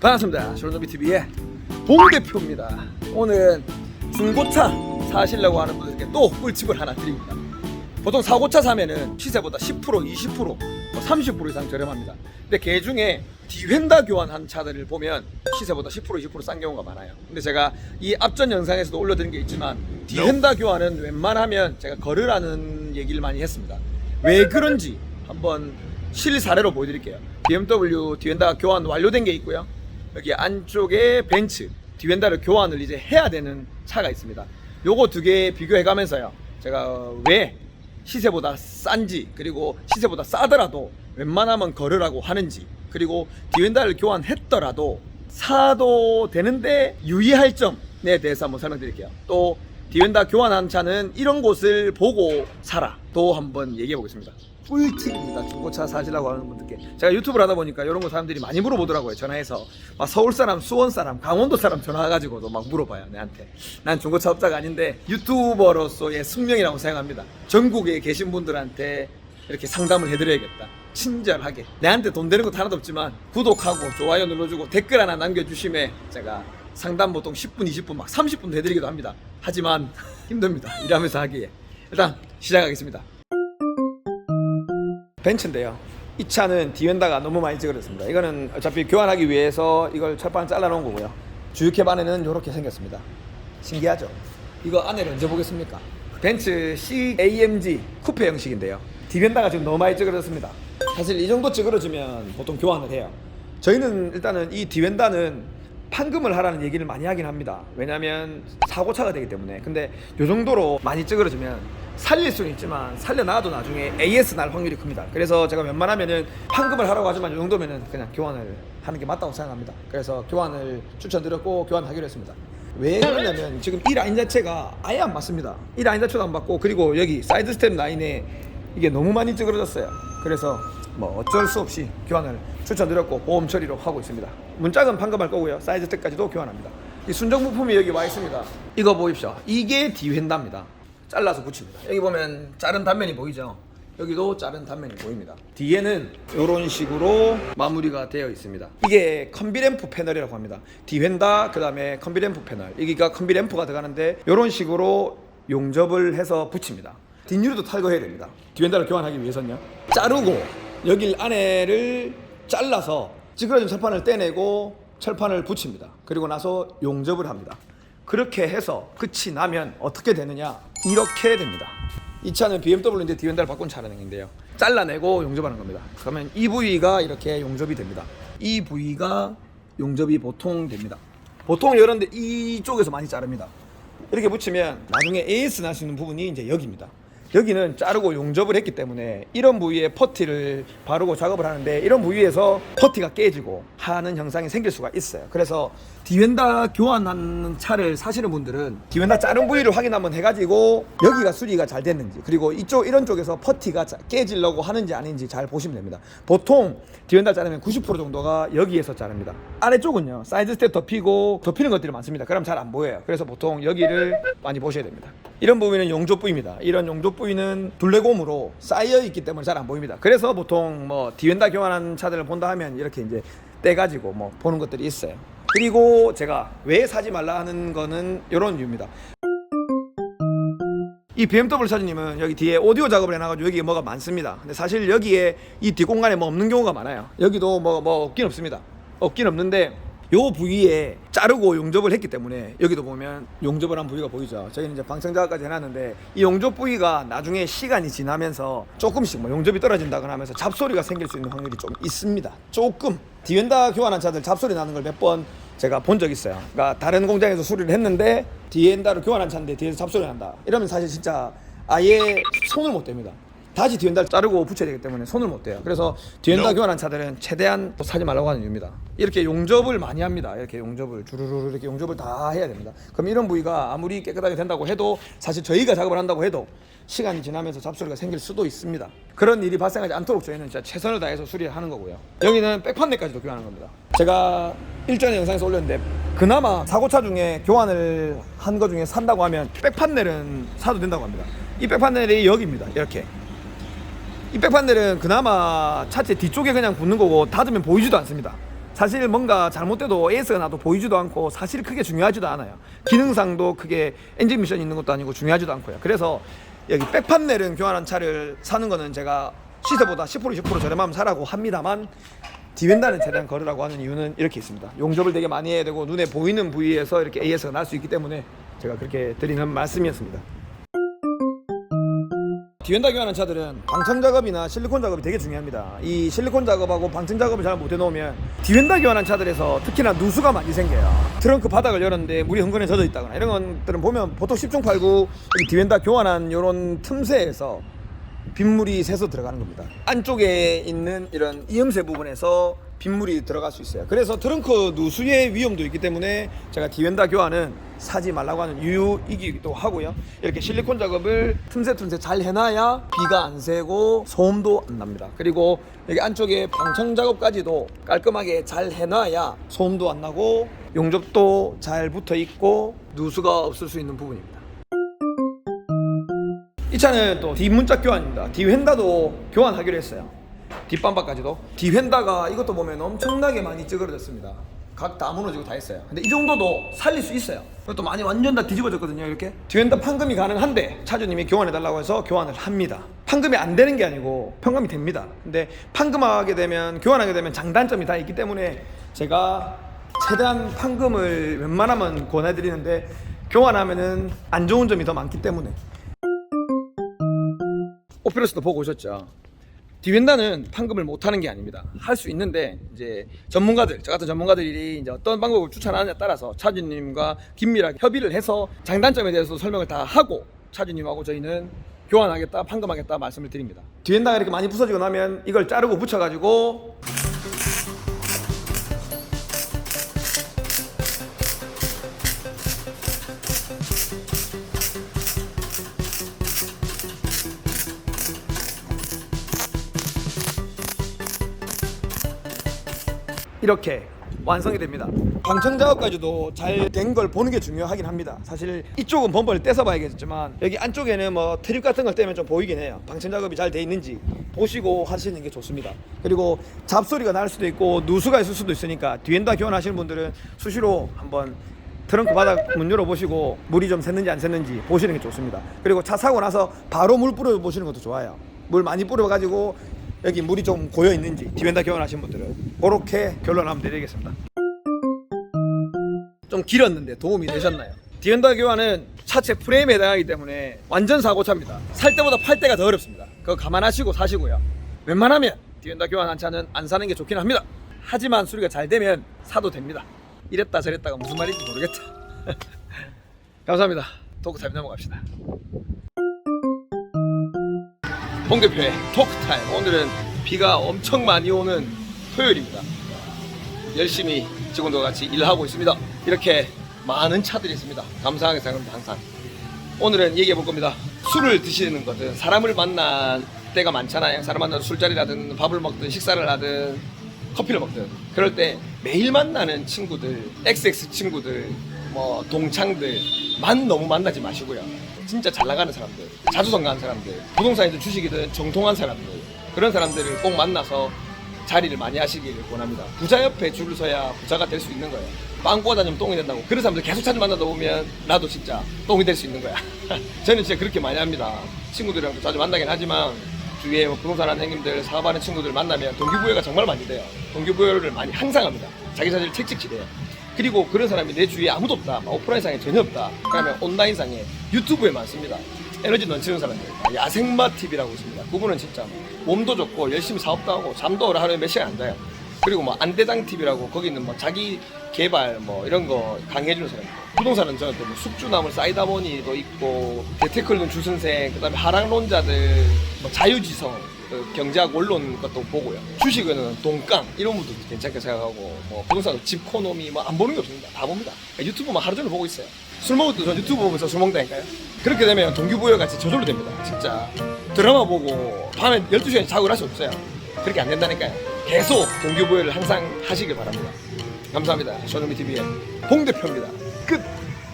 반갑습니다. 쇼노비 TV의 봉 대표입니다. 오늘 중고차 사시려고 하는 분들께 또 꿀팁을 하나 드립니다. 보통 사고차 사면은 시세보다 10% 20%뭐30% 이상 저렴합니다. 근데 개 중에 디휀다 교환한 차들을 보면 시세보다 10% 20%싼 경우가 많아요. 근데 제가 이 앞전 영상에서도 올려드린 게 있지만 디휀다 교환은 웬만하면 제가 걸으라는 얘기를 많이 했습니다. 왜 그런지 한번 실사례로 보여드릴게요. BMW 디엔다 교환 완료된 게 있고요. 여기 안쪽에 벤츠 디엔다를 교환을 이제 해야 되는 차가 있습니다. 요거 두 개 비교해 가면서요. 제가 왜 시세보다 싼지 그리고 시세보다 싸더라도 웬만하면 걸으라고 하는지 그리고 디엔다를 교환했더라도 사도 되는데 유의할 점에 대해서 한번 설명드릴게요. 또 디엔다 교환한 차는 이런 곳을 보고 사라. 또 한번 얘기해 보겠습니다. 꿀팁입니다. 중고차 사시려고 하는 분들께. 제가 유튜브를 하다 보니까 이런 거 사람들이 많이 물어보더라고요. 전화해서. 막 서울 사람, 수원 사람, 강원도 사람 전화와가지고도 막 물어봐요. 내한테. 난 중고차 업자가 아닌데 유튜버로서의 숙명이라고 생각합니다. 전국에 계신 분들한테 이렇게 상담을 해드려야겠다. 친절하게. 내한테 돈 되는 것도 하나도 없지만 구독하고 좋아요 눌러주고 댓글 하나 남겨주심에 제가 상담 보통 10분, 20분, 막 30분 해드리기도 합니다. 하지만 힘듭니다. 일하면서 하기에. 일단 시작하겠습니다. 벤츠인데요. 이 차는 디엔다가 너무 많이 찌그러졌습니다. 이거는 어차피 교환하기 위해서 이걸 철판 잘라놓은 거고요. 주유캡 안에는 이렇게 생겼습니다. 신기하죠? 이거 안에를 언제 보겠습니까? 벤츠 C-AMG 쿠페 형식인데요. 디엔다가 지금 너무 많이 찌그러졌습니다. 사실 이 정도 찌그러지면 보통 교환을 해요. 저희는 일단은 이 디엔다는 판금을 하라는 얘기를 많이 하긴 합니다. 왜냐하면 사고차가 되기 때문에. 근데 요 정도로 많이 찌그러지면 살릴 수는 있지만 살려놔도 나중에 AS 날 확률이 큽니다. 그래서 제가 웬만하면은 판금을 하라고 하지만 요 정도면은 그냥 교환을 하는 게 맞다고 생각합니다. 그래서 교환을 추천드렸고 교환하기로 했습니다. 왜 그러냐면 지금 이 라인 자체가 아예 안 맞습니다. 이 라인 자체도 안 맞고 그리고 여기 사이드 스텝 라인에 이게 너무 많이 찌그러졌어요. 그래서 뭐 어쩔 수 없이 교환을 추천드렸고 보험 처리로 하고 있습니다. 문짝은 판금할 거고요. 사이즈 스텝까지도 교환합니다. 이 순정 부품이 여기 와 있습니다. 이거 보십시오. 이게 디휀다입니다. 잘라서 붙입니다. 여기 보면 자른 단면이 보이죠? 여기도 자른 단면이 보입니다. 뒤에는 이런 식으로 마무리가 되어 있습니다. 이게 컨비램프 패널이라고 합니다. 디휀다 그다음에 컨비램프 패널. 여기가 컨비램프가 들어가는데 이런 식으로 용접을 해서 붙입니다. 뒷유리도 탈거해야 됩니다. 디엔다를 교환하기 위해서는요. 자르고 여기 안에를 잘라서 찌그러진 철판을 떼내고 철판을 붙입니다. 그리고 나서 용접을 합니다. 그렇게 해서 끝이 나면 어떻게 되느냐? 이렇게 됩니다. 이 차는 BMW인데 디엔다를 바꾼 차량인데요. 잘라내고 용접하는 겁니다. 그러면 이 부위가 이렇게 용접이 됩니다. 이 부위가 용접이 보통 됩니다. 보통 이런데 이쪽에서 많이 자릅니다. 이렇게 붙이면 나중에 AS 날 수 있는 부분이 이제 여기입니다. 여기는 자르고 용접을 했기 때문에 이런 부위에 퍼티를 바르고 작업을 하는데 이런 부위에서 퍼티가 깨지고 하는 현상이 생길 수가 있어요. 그래서 디엔다 교환하는 차를 사시는 분들은 디엔다 자른 부위를 확인 한번 해가지고 여기가 수리가 잘 됐는지 그리고 이쪽 이런 쪽에서 퍼티가 자- 깨지려고 하는지 아닌지 잘 보시면 됩니다. 보통 디엔다 자르면 90% 정도가 여기에서 자릅니다. 아래쪽은요 사이드 스텝 덮이고 덮이는 것들이 많습니다. 그럼 잘 안 보여요. 그래서 보통 여기를 많이 보셔야 됩니다. 이런 부위는 용접 부위입니다. 이런 용접 부위는 둘레곰으로 쌓여 있기 때문에 잘 안 보입니다. 그래서 보통 뭐 디엔다 교환한 차들을 본다 하면 이렇게 이제 떼가지고 뭐 보는 것들이 있어요. 그리고 제가 왜 사지 말라 하는 거는 이런 이유입니다. 이 BMW 사장님은 여기 뒤에 오디오 작업을 해놔가지고 여기에 뭐가 많습니다. 근데 사실 여기에 이 뒷공간에 뭐 없는 경우가 많아요. 여기도 뭐, 뭐 없긴 없습니다. 없긴 없는데 요 부위에 자르고 용접을 했기 때문에 여기도 보면 용접을 한 부위가 보이죠. 저희는 이제 방청자까지 해놨는데 이 용접 부위가 나중에 시간이 지나면서 조금씩 뭐 용접이 떨어진다거나 하면서 잡소리가 생길 수 있는 확률이 좀 있습니다. 조금 디엔다 교환한 차들 잡소리 나는 걸 몇 번 제가 본 적 있어요. 그러니까 다른 공장에서 수리를 했는데 디엔다를 교환한 차인데 뒤에서 잡소리 난다. 이러면 사실 진짜 아예 손을 못 댑니다. 다시 뒤엔다를 자르고 붙여야 되기 때문에 손을 못 대요. 그래서 뒤엔다 교환한 차들은 최대한 사지 말라고 하는 이유입니다. 이렇게 용접을 많이 합니다. 이렇게 용접을 주르르 이렇게 용접을 다 해야 됩니다. 그럼 이런 부위가 아무리 깨끗하게 된다고 해도 사실 저희가 작업을 한다고 해도 시간이 지나면서 잡소리가 생길 수도 있습니다. 그런 일이 발생하지 않도록 저희는 진짜 최선을 다해서 수리를 하는 거고요. 여기는 백판내까지도 교환하는 겁니다. 제가 일전에 영상에서 올렸는데 그나마 사고차 중에 교환을 한 거 중에 산다고 하면 백판넬은 사도 된다고 합니다. 이 백판넬이 여기입니다. 이렇게. 이 백판넬은 그나마 차체 뒤쪽에 그냥 붙는 거고 닫으면 보이지도 않습니다. 사실 뭔가 잘못돼도 AS가 나도 보이지도 않고 사실 크게 중요하지도 않아요. 기능상도 크게 엔진 미션 있는 것도 아니고 중요하지도 않고요. 그래서 여기 백판넬은 교환한 차를 사는 거는 제가 시세보다 10% 20% 저렴하면 사라고 합니다만 디벤다는 최대한 걸으라고 하는 이유는 이렇게 있습니다. 용접을 되게 많이 해야 되고 눈에 보이는 부위에서 이렇게 AS가 날 수 있기 때문에 제가 그렇게 드리는 말씀이었습니다. 디벤다 교환한 차들은 방청 작업이나 실리콘 작업이 되게 중요합니다. 이 실리콘 작업하고 방청 작업을 잘 못 해놓으면 디벤다 교환한 차들에서 특히나 누수가 많이 생겨요. 트렁크 바닥을 열었는데 물이 흥건해 젖어 있다거나 이런 것들은 보면 보통 10중 8구 디벤다 교환한 이런 틈새에서 빗물이 새서 들어가는 겁니다. 안쪽에 있는 이런 이음새 부분에서 빗물이 들어갈 수 있어요. 그래서 트렁크 누수의 위험도 있기 때문에 제가 디벤다 교환은 사지 말라고 하는 이유이기도 하고요. 이렇게 실리콘 작업을 틈새 틈새 잘 해놔야 비가 안 새고 소음도 안 납니다. 그리고 여기 안쪽에 방청 작업까지도 깔끔하게 잘 해놔야 소음도 안 나고 용접도 잘 붙어 있고 누수가 없을 수 있는 부분입니다. 이 차는 또 뒷문짝 교환입니다. 뒤휀다도 교환하기로 했어요. 뒷밤바까지도. 뒤휀다가 이것도 보면 엄청나게 많이 찌그러졌습니다. 각 다 무너지고 다 했어요. 근데 이 정도도 살릴 수 있어요. 이것도 많이 완전 다 뒤집어졌거든요. 이렇게. 뒤엔다 판금이 가능한데 차주님이 교환해달라고 해서 교환을 합니다. 판금이 안 되는 게 아니고 평금이 됩니다. 근데 판금하게 되면 교환하게 되면 장단점이 다 있기 때문에 제가 최대한 판금을 웬만하면 권해드리는데 교환하면은 안 좋은 점이 더 많기 때문에 오피러스도 보고 오셨죠. 디벤다는 판금을 못하는 게 아닙니다. 할 수 있는데 이제 전문가들, 저 같은 전문가들이 이제 어떤 방법을 추천하느냐에 따라서 차주님과 긴밀하게 협의를 해서 장단점에 대해서 설명을 다 하고 차주님하고 저희는 교환하겠다, 판금하겠다 말씀을 드립니다. 디벤다가 이렇게 많이 부서지고 나면 이걸 자르고 붙여가지고 이렇게 완성이 됩니다. 방청 작업까지도 잘 된 걸 보는 게 중요하긴 합니다. 사실 이쪽은 범퍼를 떼서 봐야겠지만 여기 안쪽에는 뭐 트립 같은 걸 떼면 좀 보이긴 해요. 방청 작업이 잘 돼 있는지 보시고 하시는 게 좋습니다. 그리고 잡소리가 날 수도 있고 누수가 있을 수도 있으니까 뒤엔다 교환하시는 분들은 수시로 한번 트렁크 바닥 문 열어보시고 물이 좀 샜는지 안 샜는지 보시는 게 좋습니다. 그리고 차 사고 나서 바로 물 뿌려 보시는 것도 좋아요. 물 많이 뿌려가지고 여기 물이 좀 고여 있는지 디벤다 교환하신 분들은 그렇게 결론하면 되겠습니다. 좀 길었는데 도움이 되셨나요? 디벤다 교환은 차체 프레임에 해당하기 때문에 완전 사고차입니다. 살 때보다 팔 때가 더 어렵습니다. 그거 감안하시고 사시고요. 웬만하면 디벤다 교환 한 차는 안 사는 게 좋긴 합니다. 하지만 수리가 잘 되면 사도 됩니다. 이랬다 저랬다가 무슨 말인지 모르겠다. 감사합니다. 토크 타임 넘어갑시다. 홍 대표의 토크타임. 오늘은 비가 엄청 많이 오는 토요일입니다. 열심히 직원들과 같이 일하고 있습니다. 이렇게 많은 차들이 있습니다. 감사하게 생각합니다 항상. 오늘은 얘기해 볼 겁니다. 술을 드시는 것은 사람을 만난 때가 많잖아요. 사람 만나서 술자리라든 밥을 먹든 식사를 하든 커피를 먹든. 그럴 때 매일 만나는 친구들 XX 친구들 뭐 동창들만 너무 만나지 마시고요 진짜 잘 나가는 사람들 자주 성 가는 사람들 부동산이든 주식이든 정통한 사람들 그런 사람들을 꼭 만나서 자리를 많이 하시기를 원합니다. 부자 옆에 줄을 서야 부자가 될 수 있는 거예요. 빵 구워 다니면 똥이 된다고. 그런 사람들 계속 자주 만나다 보면 나도 진짜 똥이 될 수 있는 거야. 저는 진짜 그렇게 많이 합니다. 친구들이랑도 자주 만나긴 하지만 주위에 뭐 부동산 하는 형님들 사업하는 친구들 만나면 동기부여가 정말 많이 돼요. 동기부여를 많이 항상 합니다. 자기 자신을 책찍질해요 그리고 그런 사람이 내 주위에 아무도 없다. 막 오프라인상에 전혀 없다. 그러면 온라인상에 유튜브에 많습니다. 에너지 넘치는 사람들. 야생마 TV라고 있습니다. 그분은 진짜 몸도 좋고 열심히 사업도 하고 잠도 하루에 몇 시간 안 자요. 그리고 뭐 안대장 TV라고 거기는 뭐 자기 개발 뭐 이런 거 강의해주는 사람. 부동산은 저는 또뭐 숙주나물 사이다머니도 있고 데테클론 주선생 그다음에 하락론자들 뭐 자유지성 그 경제학 원론 것도 보고요. 주식은 동깡 이런 분도 괜찮게 생각하고 뭐 부동산 집코노미 뭐 안 보는 게 없습니다. 다 봅니다. 유튜브만 하루 종일 보고 있어요. 술 먹을 때저 유튜브 보면서 술 먹다니까요. 그렇게 되면 동기부여 같이 저절로 됩니다. 진짜 드라마 보고 밤에 12시간 자고 할 수 없어요. 그렇게 안 된다니까요. 계속 동기부여를 항상 하시길 바랍니다. 감사합니다. 쇼노미 TV의 홍 대표입니다.